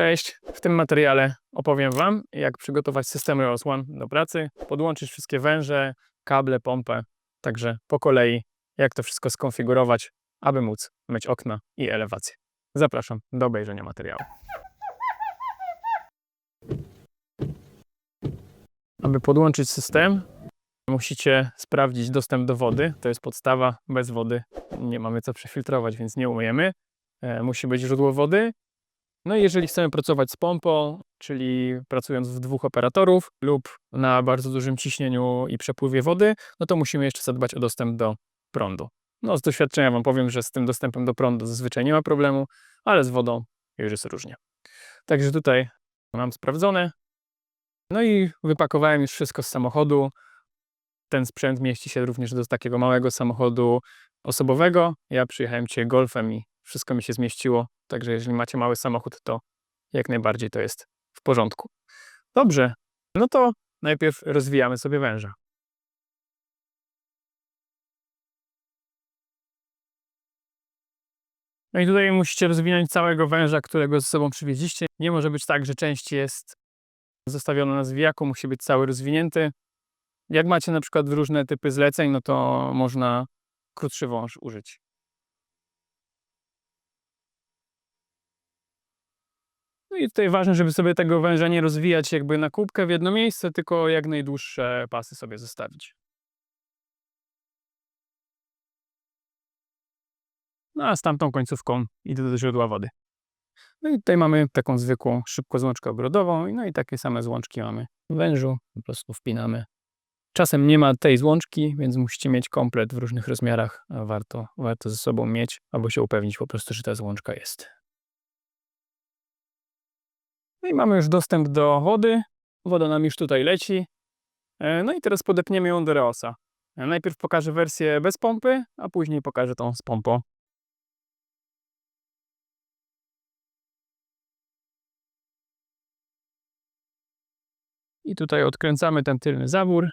Cześć, w tym materiale opowiem Wam, jak przygotować system ROS One do pracy, podłączyć wszystkie węże, kable, pompę, także po kolei, jak to wszystko skonfigurować, aby móc myć okna i elewację. Zapraszam do obejrzenia materiału. Aby podłączyć system, musicie sprawdzić dostęp do wody. To jest podstawa. Bez wody nie mamy co przefiltrować, więc nie umyjemy. E, Musi być źródło wody. No i jeżeli chcemy pracować z pompą, czyli pracując w dwóch operatorów lub na bardzo dużym ciśnieniu i przepływie wody, no to musimy jeszcze zadbać o dostęp do prądu. No z doświadczenia Wam powiem, że z tym dostępem do prądu zazwyczaj nie ma problemu, ale z wodą już jest różnie. Także tutaj mam sprawdzone. No i wypakowałem już wszystko z samochodu. Ten sprzęt mieści się również do takiego małego samochodu osobowego. Ja przyjechałem dzisiaj Golfem i wszystko mi się zmieściło. Także jeżeli macie mały samochód, to jak najbardziej to jest w porządku. Dobrze, no to najpierw rozwijamy sobie węża. No i tutaj musicie rozwinąć całego węża, którego ze sobą przywieźliście. Nie może być tak, że część jest zostawiona na zwijaku, musi być cały rozwinięty. Jak macie na przykład różne typy zleceń, no to można krótszy wąż użyć. No i tutaj ważne, żeby sobie tego węża nie rozwijać jakby na kubkę w jedno miejsce, tylko jak najdłuższe pasy sobie zostawić. No a z tamtą końcówką idę do źródła wody. No i tutaj mamy taką zwykłą, szybko złączkę ogrodową, no i takie same złączki mamy w wężu, po prostu wpinamy. Czasem nie ma tej złączki, więc musicie mieć komplet w różnych rozmiarach, warto, warto ze sobą mieć, albo się upewnić po prostu, że ta złączka jest. No i mamy już dostęp do wody. Woda nam już tutaj leci. E, No i teraz podepniemy ją do Reosa. E, Najpierw pokażę wersję bez pompy, a później pokażę tą z pompą. I tutaj odkręcamy ten tylny zawór.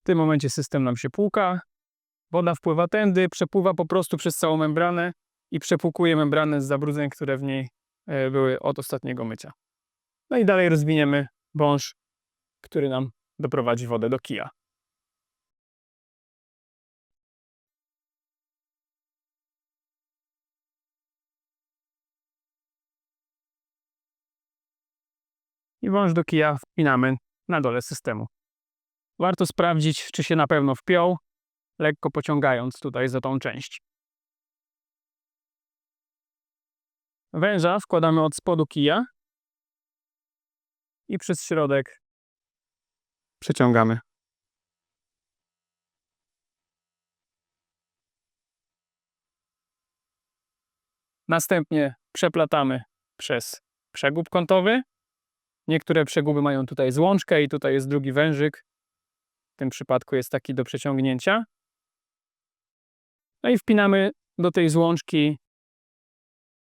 W tym momencie system nam się płuka. Woda wpływa tędy, przepływa po prostu przez całą membranę i przepłukuje membranę z zabrudzeń, które w niej e, były od ostatniego mycia. No i dalej rozwiniemy wąż, który nam doprowadzi wodę do kija. I wąż do kija wpinamy na dole systemu. Warto sprawdzić, czy się na pewno wpiął, lekko pociągając tutaj za tą część. Węża wkładamy od spodu kija i przez środek przeciągamy. Następnie przeplatamy przez przegub kątowy. Niektóre przeguby mają tutaj złączkę i tutaj jest drugi wężyk. W tym przypadku jest taki do przeciągnięcia. No i wpinamy do tej złączki,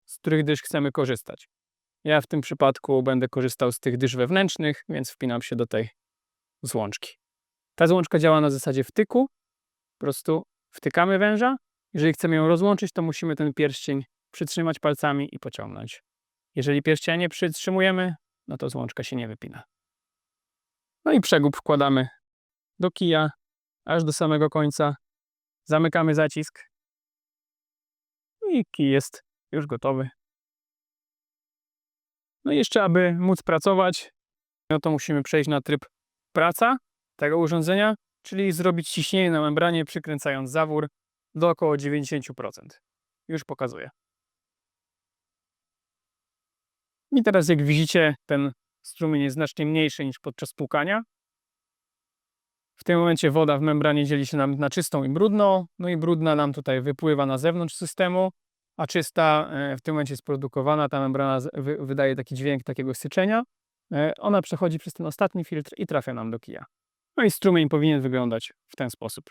z których dysz chcemy korzystać. Ja w tym przypadku będę korzystał z tych dysz wewnętrznych, więc wpinam się do tej złączki. Ta złączka działa na zasadzie wtyku. Po prostu wtykamy węża. Jeżeli chcemy ją rozłączyć, to musimy ten pierścień przytrzymać palcami i pociągnąć. Jeżeli pierścienia nie przytrzymujemy, no to złączka się nie wypina. No i przegub wkładamy do kija, aż do samego końca. Zamykamy zacisk. I kij jest już gotowy. No i jeszcze, aby móc pracować, no to musimy przejść na tryb praca tego urządzenia, czyli zrobić ciśnienie na membranie, przykręcając zawór do około 90%. Już pokazuję. I teraz, jak widzicie, ten strumień jest znacznie mniejszy niż podczas płukania. W tym momencie woda w membranie dzieli się nam na czystą i brudną. No i brudna nam tutaj wypływa na zewnątrz systemu, a czysta e, w tym momencie jest produkowana. Ta membrana wydaje taki dźwięk takiego syczenia. E, Ona przechodzi przez ten ostatni filtr i trafia nam do kija. No i strumień powinien wyglądać w ten sposób.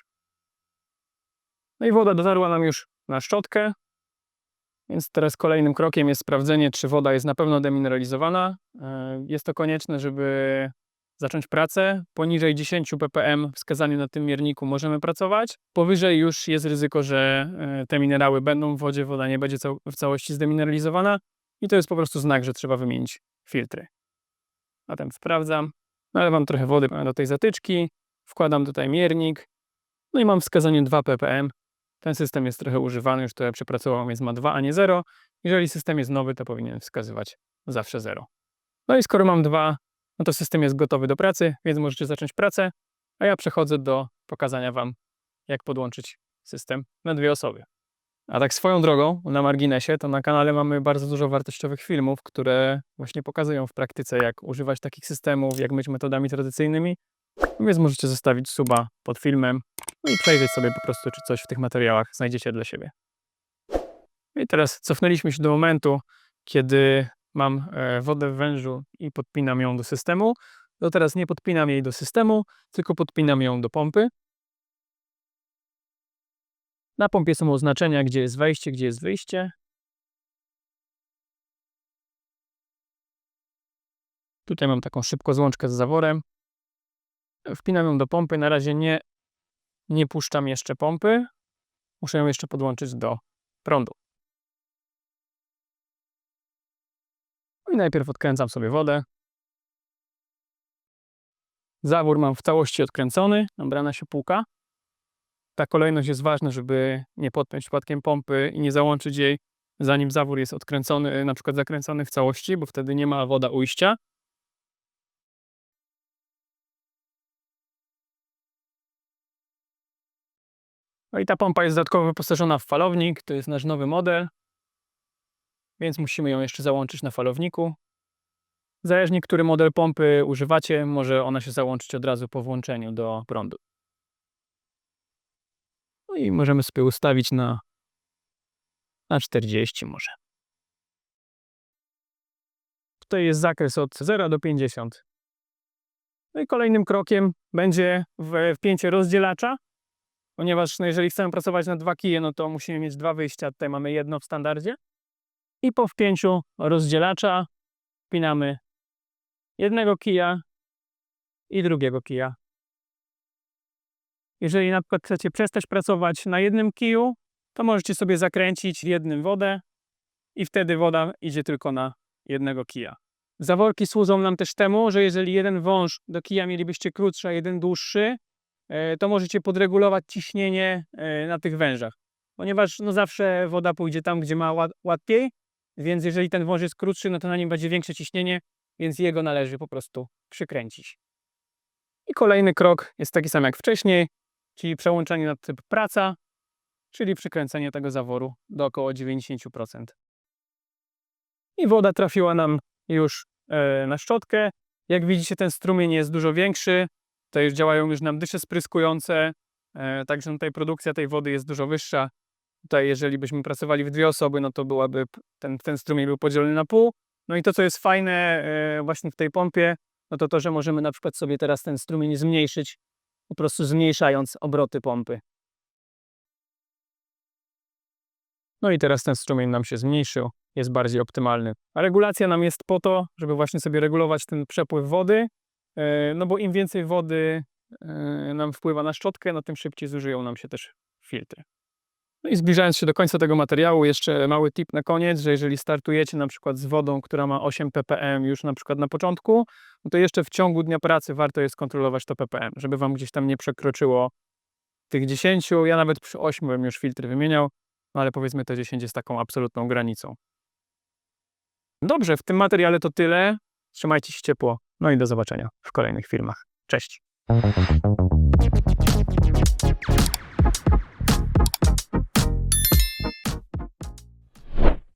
No i woda dotarła nam już na szczotkę, więc teraz kolejnym krokiem jest sprawdzenie, czy woda jest na pewno demineralizowana. E, Jest to konieczne, żeby zacząć pracę. Poniżej 10 ppm wskazaniu na tym mierniku możemy pracować. Powyżej już jest ryzyko, że e, te minerały będą w wodzie, woda nie będzie w całości zdemineralizowana i to jest po prostu znak, że trzeba wymienić filtry. Zatem sprawdzam. Nalewam trochę wody do tej zatyczki, wkładam tutaj miernik, no i mam wskazanie 2 ppm. Ten system jest trochę używany, już trochę przepracował, więc ma 2, a nie 0. Jeżeli system jest nowy, to powinien wskazywać zawsze 0. No i skoro mam 2, no to system jest gotowy do pracy, więc możecie zacząć pracę, a ja przechodzę do pokazania Wam, jak podłączyć system na dwie osoby. A tak swoją drogą, na marginesie, to na kanale mamy bardzo dużo wartościowych filmów, które właśnie pokazują w praktyce, jak używać takich systemów, jak myć metodami tradycyjnymi. Więc możecie zostawić suba pod filmem i przejrzeć sobie po prostu, czy coś w tych materiałach znajdziecie dla siebie. I teraz cofnęliśmy się do momentu, kiedy mam e, wodę w wężu i podpinam ją do systemu. To teraz nie podpinam jej do systemu, tylko podpinam ją do pompy. Na pompie są oznaczenia, gdzie jest wejście, gdzie jest wyjście. Tutaj mam taką szybko złączkę z zaworem. Wpinam ją do pompy. Na razie nie, nie puszczam jeszcze pompy. Muszę ją jeszcze podłączyć do prądu. No I najpierw odkręcam sobie wodę. Zawór mam w całości odkręcony, nabrana się półka. Ta kolejność jest ważna, żeby nie podpiąć przypadkiem pompy i nie załączyć jej, zanim zawór jest odkręcony, na przykład zakręcony w całości, bo wtedy nie ma woda ujścia. No i ta pompa jest dodatkowo wyposażona w falownik, to jest nasz nowy model, więc musimy ją jeszcze załączyć na falowniku. Zależnie, który model pompy używacie, może ona się załączyć od razu po włączeniu do prądu. No i możemy sobie ustawić na, na 40 może. Tutaj jest zakres od 0 do 50. No i kolejnym krokiem będzie wpięcie rozdzielacza, ponieważ no jeżeli chcemy pracować na dwa kije, no to musimy mieć dwa wyjścia. Tutaj mamy jedno w standardzie. I po wpięciu rozdzielacza wpinamy jednego kija i drugiego kija. Jeżeli na przykład chcecie przestać pracować na jednym kiju, to możecie sobie zakręcić jednym wodę i wtedy woda idzie tylko na jednego kija. Zaworki służą nam też temu, że jeżeli jeden wąż do kija mielibyście krótszy, a jeden dłuższy, e, to możecie podregulować ciśnienie e, na tych wężach. Ponieważ no zawsze woda pójdzie tam, gdzie ma łat- łatwiej, więc jeżeli ten wąż jest krótszy, no to na nim będzie większe ciśnienie, więc jego należy po prostu przykręcić. I kolejny krok jest taki sam jak wcześniej, czyli przełączenie na typ praca, czyli przykręcenie tego zaworu do około 90%. I woda trafiła nam już e, na szczotkę. Jak widzicie, ten strumień jest dużo większy. Tutaj już działają już nam dysze spryskujące, e, także tutaj produkcja tej wody jest dużo wyższa. Tutaj, jeżeli byśmy pracowali w dwie osoby, no to byłaby ten, ten strumień był podzielony na pół. No i to, co jest fajne e, właśnie w tej pompie, no to to, że możemy na przykład sobie teraz ten strumień zmniejszyć, po prostu zmniejszając obroty pompy. No i teraz ten strumień nam się zmniejszył, jest bardziej optymalny. A regulacja nam jest po to, żeby właśnie sobie regulować ten przepływ wody, e, no bo im więcej wody e, nam wpływa na szczotkę, no tym szybciej zużyją nam się też filtry. No i zbliżając się do końca tego materiału, jeszcze mały tip na koniec, że jeżeli startujecie na przykład z wodą, która ma 8 ppm już na przykład na początku, no to jeszcze w ciągu dnia pracy warto jest kontrolować to ppm, żeby wam gdzieś tam nie przekroczyło tych 10. Ja nawet przy 8 bym już filtry wymieniał, no ale powiedzmy to 10 jest taką absolutną granicą. Dobrze, w tym materiale to tyle. Trzymajcie się ciepło, no i do zobaczenia w kolejnych filmach. Cześć!